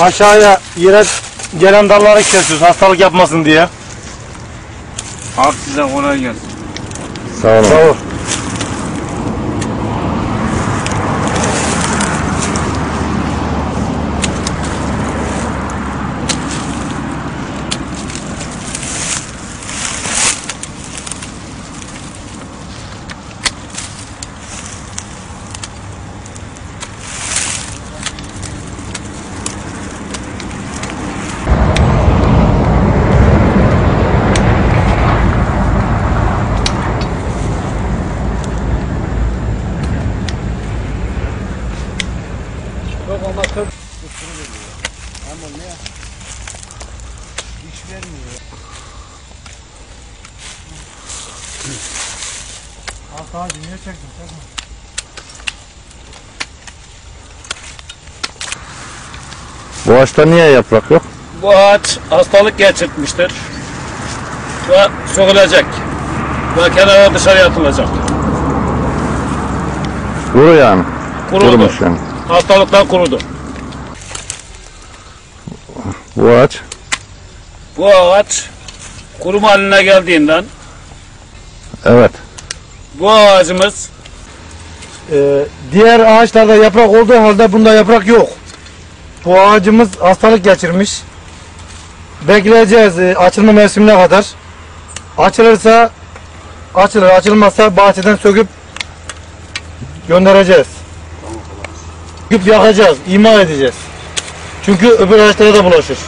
aşağıya yere gelen dalları kesiyoruz hastalık yapmasın diye. Abi size kolay gelsin. Sağ olun. Sağ ol. Ağacı niye çektin? Çekme. Bu ağaçta niye yaprak yok? Bu ağaç hastalık geçirtmiştir. Ve sökülecek. Ve kenara dışarıya atılacak. Kuru yani. Kurudu. Kurumuş yani. Hastalıktan kurudu. Bu ağaç Bu ağaç kurum haline geldiğinden evet. bu ağacımız Ee, diğer ağaçlarda yaprak olduğu halde bunda yaprak yok. Bu ağacımız hastalık geçirmiş. Bekleyeceğiz e, açılma mevsimine kadar. Açılırsa açılır, açılmazsa bahçeden söküp göndereceğiz. Söküp yakacağız, ima edeceğiz. Çünkü öbür ağaçlara da bulaşır.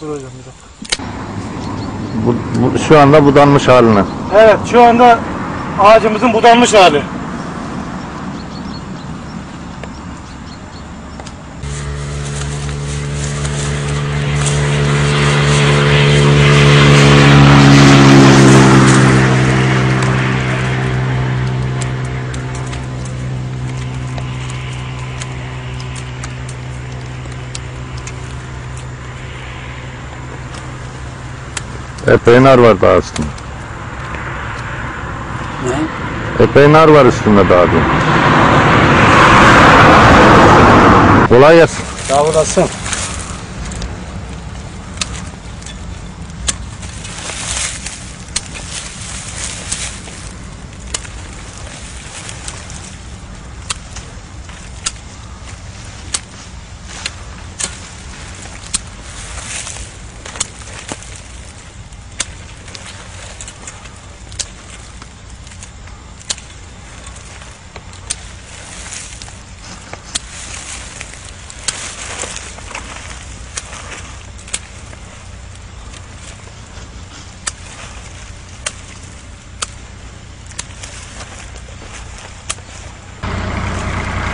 Dur hocam bir dakika. Bu, bu- şu anda budanmış haline. Evet şu anda ağacımızın budanmış hali. Epey nar var daha üstünde. Epey nar var üstünde daha diyor. Kolay gelsin. Sağ olasın.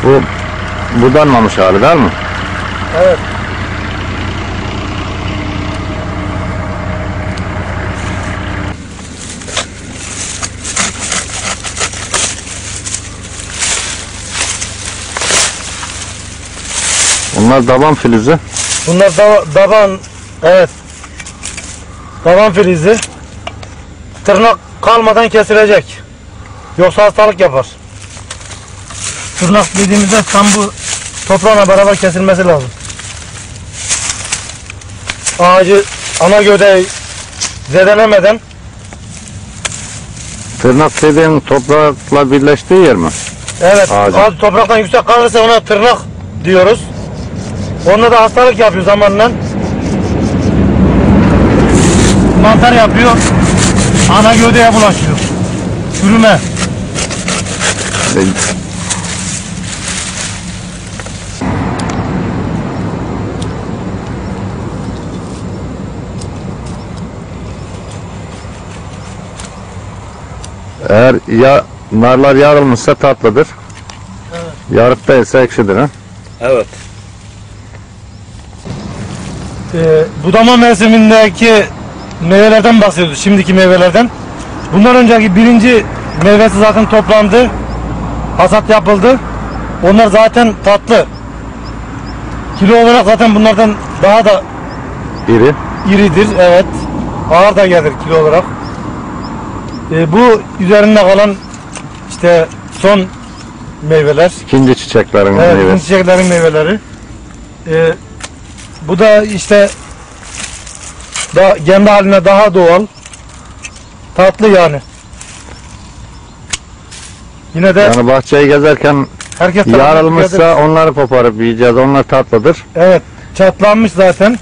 Bu budanmamış hali değil mi? Evet. Bunlar daban filizi. Bunlar da, daban, evet. Daban filizi. Tırnak kalmadan kesilecek. Yoksa hastalık yapar. Tırnak dediğimizde tam bu toprağına beraber kesilmesi lazım. Ağacı ana gövdeyi zedelemeden Tırnak dediğin toprakla birleştiği yer mi? Evet, Ağacı. ağacı topraktan yüksek kalırsa ona tırnak diyoruz. Onda da hastalık yapıyor zamanla. mantar yapıyor. Ana gövdeye bulaşıyor. Çürüme. Eğer ya narlar yarılmışsa tatlıdır. Yarık değilse ekşidir ha. Evet. Ee, budama mevsimindeki meyvelerden bahsediyoruz. Şimdiki meyvelerden. Bundan önceki birinci meyvesi zaten toplandı. Hasat yapıldı. Onlar zaten tatlı. Kilo olarak zaten bunlardan daha da İri. iridir. Evet. Ağır da gelir kilo olarak. Ee, bu üzerinde kalan işte son meyveler. ikinci çiçeklerin Evet, meyvesi. çiçeklerin meyveleri. Ee, bu da işte da kendi haline daha doğal. Tatlı yani. Yine de Yani bahçeyi gezerken herkes yarılmışsa onları koparıp yiyeceğiz. Onlar tatlıdır. Evet, çatlanmış zaten.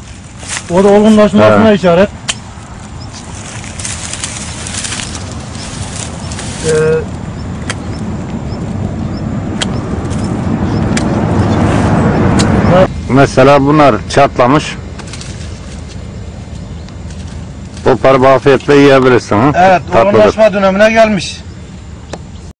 O da olgunlaşmasına Evet. işaret. Ee, Mesela bunlar çatlamış. Koparıp afiyetle yiyebilirsin. Ha? evet, Tatlıdır. olgunlaşma dönemine gelmiş.